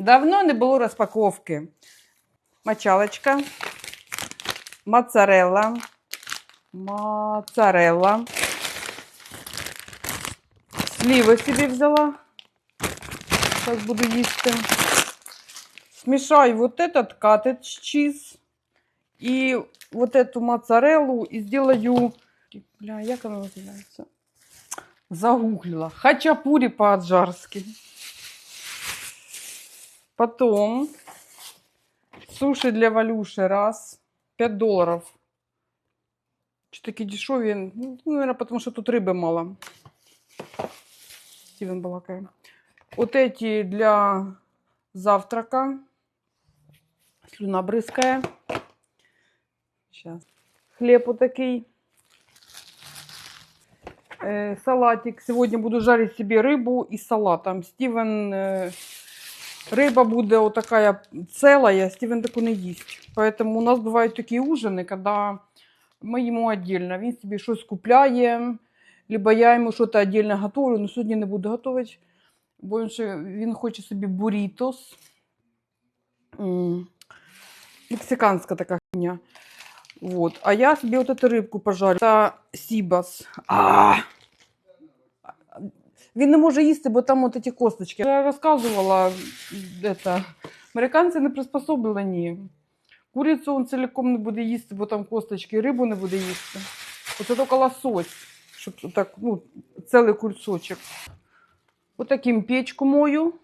Давно не було розпаковки. Мочалочка, моцарелла, моцарелла. Сливи собі взяла. Зараз буду їсти. Смешаю вот этот cottage cheese и вот эту моцареллу и сделаю... Бля, як она называется? Загуглила. Хачапури по-аджарски. Потом суши для Валюши раз. 5 долларов. Что такие дешевые? Ну, наверное, потому что тут рыбы мало. Стивен балакает. Вот эти для завтрака. Слюна брызкая. Сейчас. Хлеб вот такой. Э, салатик. Сегодня буду жарить себе рыбу и салат. Там Стивен... э, рыба будет вот такая целая, Стивен такой не їсть. Поэтому у нас бывают такие ужины, когда мы ему отдельно. Він собі щось купляє, либо я йому щось отдельно готовлю. Но сьогодні не буду готувати, бо він, ще, він хоче собі бурітос. М, Мексиканська така хуйня. Вот. А я себе вот эту рибку пожарю. Це сібас. А! Він не може їсти, бо там от ці косточки. Я розказувала, это, американці не приспособлені. Курицю він цілком не буде їсти, бо там косточки, рибу не буде їсти. Оце тільки лосось, щоб так, ну, цілий кульцочок. Вот таким печку мою.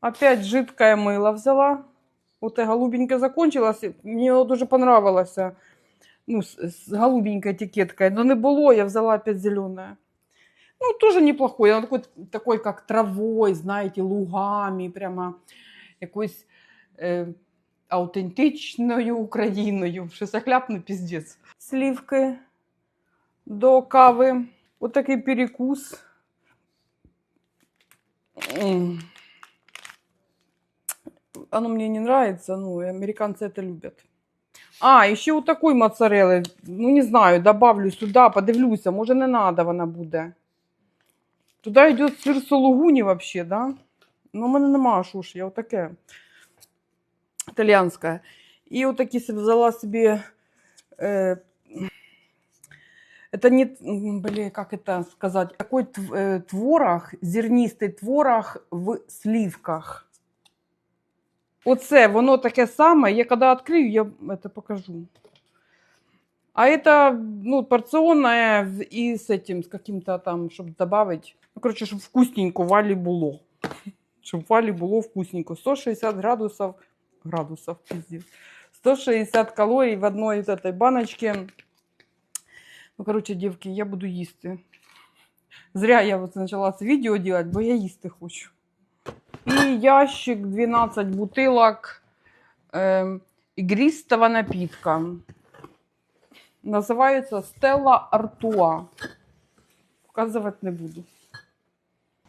Опять жидкое мыло взяла. Вот и голубенькое закончилось. Мне оно дуже понравилось. Ну, с, с голубенькой этикеткой. Но не было, я взяла опять зеленое. Ну, тоже неплохой. Оно такой, такой, как травой, знаете, лугами, прямо якоюсь е, аутентичною Україною. Що захляпно піздець. Сливки до кави. Вот такий перекус. Оно мне не нравится, ну, американцы это любят. А, еще вот такой моцарелли. Ну, не знаю, добавлю сюда, подивлюся. Може, не надо вона буде. Туда йде сир сологуні вообще, да? Ну, у мене нема що ж, я отаке. Італіянське. І отакі собі взяла собі. Е, это не, м, блин, как это сказать, такой тв- э, творог, зернистий творог в сливках. Оце, воно таке саме. Я коли відкрию, я это покажу. А это, ну, порционное в- и с этим, с каким-то там, чтобы добавить. Ну, короче, чтобы вкусненько валі було. Щоб валі було вкусненько. 160 градусов, градусов, пиздец. 160 калорий в одной вот этой баночке. Ну, короче, девки, я буду їсти. Зря я вот начала це відео делать, бо я їсти хочу. І ящик 12 бутилок ем, ігристого напитка. Називається Стелла Артуа. Показувати не буду.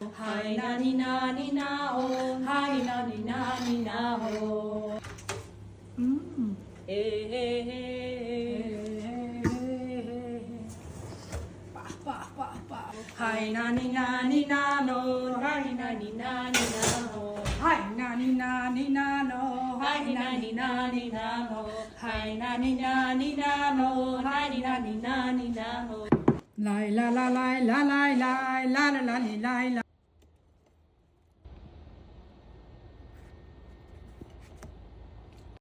Hi na ni na ni na ho, hi na ni na ni na ho. Hey hey hey. Pa pa pa pa. nani nani nani namo. Hi nani nani namo. Nani nani nani namo. Lai la la lai la lai lai la la la la la.